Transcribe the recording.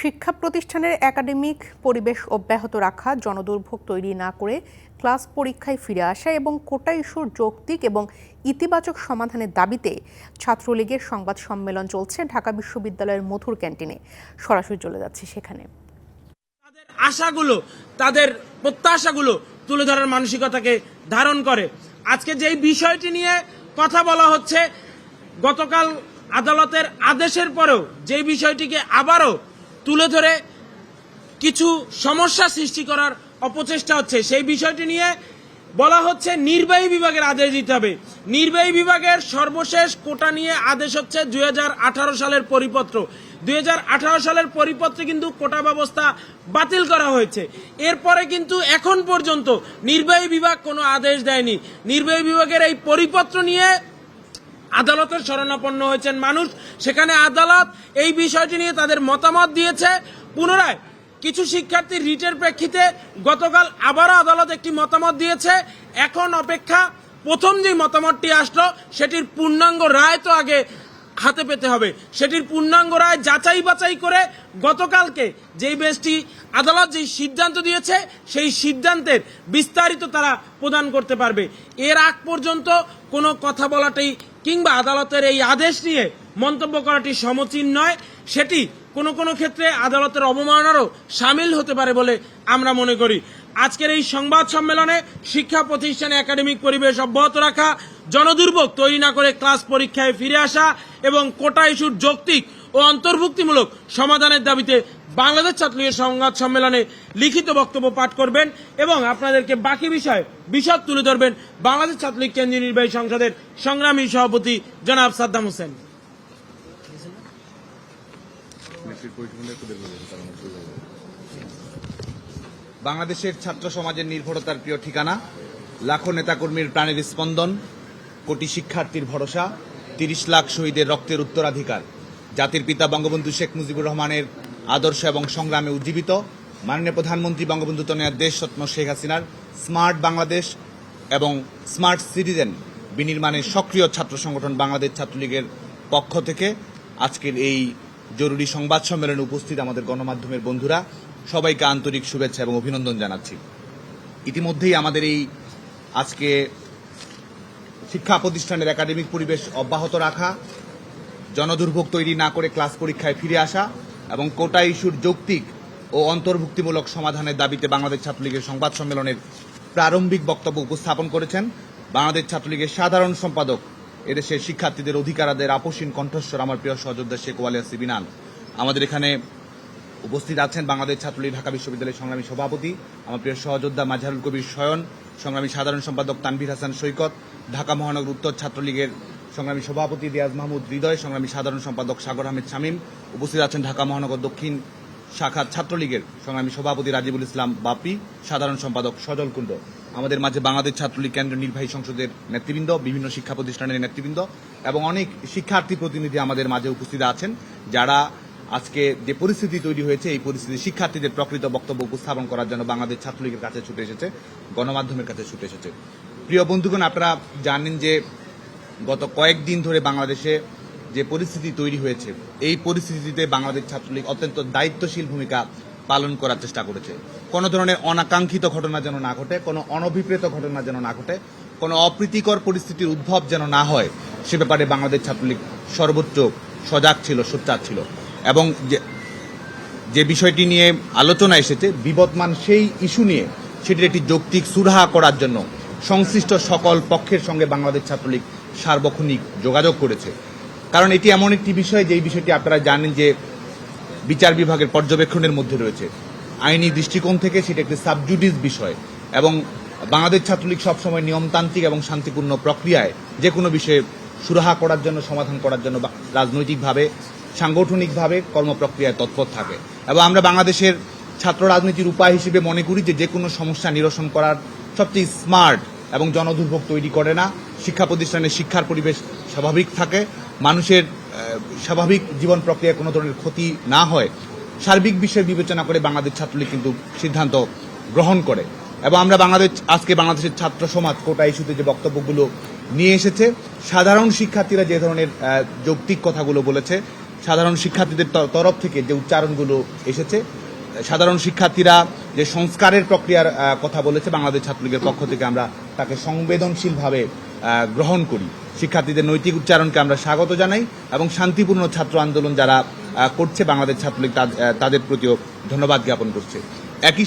শিক্ষা প্রতিষ্ঠানের একাডেমিক পরিবেশ অব্যাহত রাখা, জনদুর্ভোগ তৈরি না করে ক্লাস পরীক্ষায় ফিরে আসা এবং কোটা ইস্যুর যৌক্তিক এবং ইতিবাচক সমাধানের দাবিতে ছাত্রলীগের সংবাদ সম্মেলন চলছে ঢাকা বিশ্ববিদ্যালয়ের মধুর ক্যান্টিনে। সরাসরি চলে যাচ্ছে সেখানে। তাদের আশাগুলো, তাদের প্রত্যাশাগুলো তুলে ধরার মানসিকতাকে ধারণ করে। আজকে যেই বিষয়টি নিয়ে কথা বলা হচ্ছে, গতকাল আদালতের আদেশের পরেও যে বিষয়টিকে আবারও তুলে ধরে কিছু সমস্যা সৃষ্টি করার অপচেষ্টা হচ্ছে। সেই বিষয়টি নিয়ে বলা হচ্ছে, নির্বাহী বিভাগের আদেশ দিতে হবে। নির্বাহী বিভাগের সর্বশেষ কোটা নিয়ে আদেশ হচ্ছে দুই হাজার আঠারো সালের পরিপত্র। দুই হাজার আঠারো সালের পরিপত্রে কিন্তু কোটা ব্যবস্থা বাতিল করা হয়েছে। এরপরে কিন্তু এখন পর্যন্ত নির্বাহী বিভাগ কোনো আদেশ দেয়নি। নির্বাহী বিভাগের এই পরিপত্র নিয়ে আদালতের শরণাপন্ন হয়েছেন মানুষ। সেখানে আদালত এই বিষয়টি নিয়ে তাদের মতামত দিয়েছে। পুনরায় কিছু শিক্ষার্থী রিটের প্রেক্ষিতে গতকাল আবারও আদালত একটি মতামত দিয়েছে। এখন অপেক্ষা প্রথম যে মতামতটি আসলো, সেটির পূর্ণাঙ্গ রায় তো আগে হাতে পেতে হবে। সেটির পূর্ণাঙ্গ রায় যাচাই বাছাই করে গতকালকে যেই বেশটি আদালত যেই সিদ্ধান্ত দিয়েছে, সেই সিদ্ধান্তের বিস্তারিত তারা প্রদান করতে পারবে। এর আগ পর্যন্ত কোনো কথা বলাটাই কিংবা আদালতের এই আদেশ নিয়ে মন্তব্য করাটি সমচীন নয়, সেটি কোনো কোনো ক্ষেত্রে আদালতের অবমাননারও সামিল হতে পারে বলে আমরা মনে করি। আজকের এই সংবাদ সম্মেলনে শিক্ষা প্রতিষ্ঠানে একাডেমিক পরিবেশ অব্যাহত রাখা, জনদুর্ভোগ তৈরি না করে ক্লাস পরীক্ষায় ফিরে আসা এবং কোটা ইস্যুর যৌক্তিক ও অন্তর্ভুক্তিমূলক সমাধানের দাবিতে বাংলাদেশ ছাত্রলীগের সংবাদ সম্মেলনে লিখিত বক্তব্য পাঠ করবেন এবং আপনাদেরকে বাকি বিষয়ে বিশদ তুলে ধরবেন বাংলাদেশ ছাত্রলীগ কেন্দ্রীয় নির্বাহী সংসদের সংগ্রামী সভাপতি জনাব সাদ্দাম হোসেন। বাংলাদেশের ছাত্র সমাজের নির্ভরতার প্রিয় ঠিকানা, লাখো নেতাকর্মীর প্রাণের স্পন্দন, কোটি শিক্ষার্থীর ভরসা, তিরিশ লাখ শহীদের রক্তের উত্তরাধিকার। জাতির পিতা বঙ্গবন্ধু শেখ মুজিবুর রহমানের আদর্শ এবং সংগ্রামে উজ্জীবিত। মাননীয় প্রধানমন্ত্রী বঙ্গবন্ধু তনয়া রত্ন শেখ হাসিনার স্মার্ট বাংলাদেশ এবং স্মার্ট সিটিজেন বিনির্মাণের সক্রিয় ছাত্র সংগঠন বাংলাদেশ ছাত্রলীগের পক্ষ থেকে আজকের এই জরুরি সংবাদ সম্মেলনে উপস্থিত আমাদের গণমাধ্যমের বন্ধুরা, সবাইকে আন্তরিক শুভেচ্ছা এবং অভিনন্দন জানাচ্ছি। ইতিমধ্যেই আমাদের এই আজকে শিক্ষা প্রতিষ্ঠানের একাডেমিক পরিবেশ অব্যাহত রাখা, জনদুর্ভোগ তৈরি না করে ক্লাস পরীক্ষায় ফিরে আসা এবং কোটা ইস্যুর যৌক্তিক ও অন্তর্ভুক্তিমূলক সমাধানের দাবিতে বাংলাদেশ ছাত্রলীগের সংবাদ সম্মেলনের প্রারম্ভিক বক্তব্য উপস্থাপন করেছেন বাংলাদেশ ছাত্রলীগের সাধারণ সম্পাদক এদেশের শিক্ষার্থীদের অধিকারাদের আপসীন কণ্ঠস্বর আমার প্রিয় সহযোদ্ধা শেখ ওয়ালিয়া সিবিনান আমাদের এখানে উপস্থিত আছেন বাংলাদেশ ছাত্রলীগ ঢাকা বিশ্ববিদ্যালয়ের সংগ্রামী সভাপতি, আমার প্রিয় সহযোদ্ধা মাঝারুল কবির শয়ন সংগ্রামী সাধারণ সম্পাদক তানভীর হাসান সৈকত, ঢাকা মহানগর উত্তর ছাত্রলীগের সংগ্রামী সভাপতি রিয়াজ মাহমুদ, হৃদয় সংগ্রামী সাধারণ সম্পাদক সাগর আহমেদ শামীম, উপস্থিত আছেন ঢাকা মহানগর দক্ষিণ শাখা ছাত্রলীগের সংগ্রামী সভাপতি রাজিবুল ইসলাম বাপি সাধারণ সম্পাদক সজল কুণ্ড। আমাদের মাঝে বাংলাদেশ ছাত্রলীগ কেন্দ্রীয় নির্বাহী সংসদের নেতৃবৃন্দ, বিভিন্ন শিক্ষা প্রতিষ্ঠানের নেতৃবৃন্দ এবং অনেক শিক্ষার্থী প্রতিনিধি আমাদের মাঝে উপস্থিত আছেন, যারা আজকে যে পরিস্থিতি তৈরি হয়েছে, এই পরিস্থিতি শিক্ষার্থীদের প্রকৃত বক্তব্য উপস্থাপন করার জন্য বাংলাদেশ ছাত্রলীগের কাছে ছুটে এসেছে, গণমাধ্যমের কাছে ছুটে এসেছে। প্রিয় বন্ধুগণ, আপনারা জানেন যে গত কয়েকদিন ধরে বাংলাদেশে যে পরিস্থিতি তৈরি হয়েছে, এই পরিস্থিতিতে বাংলাদেশ ছাত্রলীগ অত্যন্ত দায়িত্বশীল ভূমিকা পালন করার চেষ্টা করেছে। কোনো ধরনের অনাকাঙ্ক্ষিত ঘটনা যেন না ঘটে, কোনো অনভিপ্রেত ঘটনা যেন না ঘটে, কোনো অপ্রীতিকর পরিস্থিতির উদ্ভব যেন না হয়, সে ব্যাপারে বাংলাদেশ ছাত্রলীগ সর্বোচ্চ সজাগ ছিল, সোচ্চার ছিল। এবং যে যে বিষয়টি নিয়ে আলোচনা এসেছে, বিবদমান সেই ইস্যু নিয়ে, সেটির একটি যৌক্তিক সুরাহা করার জন্য সংশ্লিষ্ট সকল পক্ষের সঙ্গে বাংলাদেশ ছাত্রলীগ সার্বক্ষণিক যোগাযোগ করেছে। কারণ এটি এমন একটি বিষয়, যেই বিষয়টি আপনারা জানেন যে বিচার বিভাগের পর্যবেক্ষণের মধ্যে রয়েছে। আইনি দৃষ্টিকোণ থেকে সেটা একটি সাবজুডিস বিষয় এবং বাংলাদেশ ছাত্রলীগ সবসময় নিয়মতান্ত্রিক এবং শান্তিপূর্ণ প্রক্রিয়ায় যে কোনো বিষয়ে সুরাহা করার জন্য, সমাধান করার জন্য রাজনৈতিকভাবে, সাংগঠনিকভাবে কর্মপ্রক্রিয়ায় তৎপর থাকে। এবং আমরা বাংলাদেশের ছাত্র রাজনীতির উপায় হিসেবে মনে করি যে যে কোনো সমস্যা নিরসন করার সবচেয়ে স্মার্ট এবং জনদুর্ভোগ তৈরি করে না। শিক্ষা প্রতিষ্ঠানের শিক্ষার পরিবেশ স্বাভাবিক থাকে। মানুষের স্বাভাবিক জীবন প্রক্রিয়ায় কোনো ধরনের ক্ষতি না হয়। সার্বিক বিষয় বিবেচনা করে বাংলাদেশ ছাত্রলীগ কিন্তু সিদ্ধান্ত গ্রহণ করে। এবং আমরা বাংলাদেশ, আজকে বাংলাদেশের ছাত্র সমাজ কোটা ইস্যুতে যে বক্তব্যগুলো নিয়ে এসেছে, সাধারণ শিক্ষার্থীরা যে ধরনের যৌক্তিক কথাগুলো বলেছে, সাধারণ শিক্ষার্থীদের তরফ থেকে যে উচ্চারণগুলো এসেছে, সাধারণ শিক্ষার্থীরা যে সংস্কারের প্রক্রিয়ার কথা বলেছে বাংলাদেশ ছাত্রলীগের পক্ষ থেকে আমরা তাকে সংবেদনশীলভাবে গ্রহণ করি। শিক্ষার্থীদের নৈতিক উচ্চারণকে আমরা স্বাগত জানাই এবং শান্তিপূর্ণ ছাত্র আন্দোলন যারা করছে বাংলাদেশ ছাত্রলীগ তাদের প্রতিও ধন্যবাদ জ্ঞাপন করছে। একই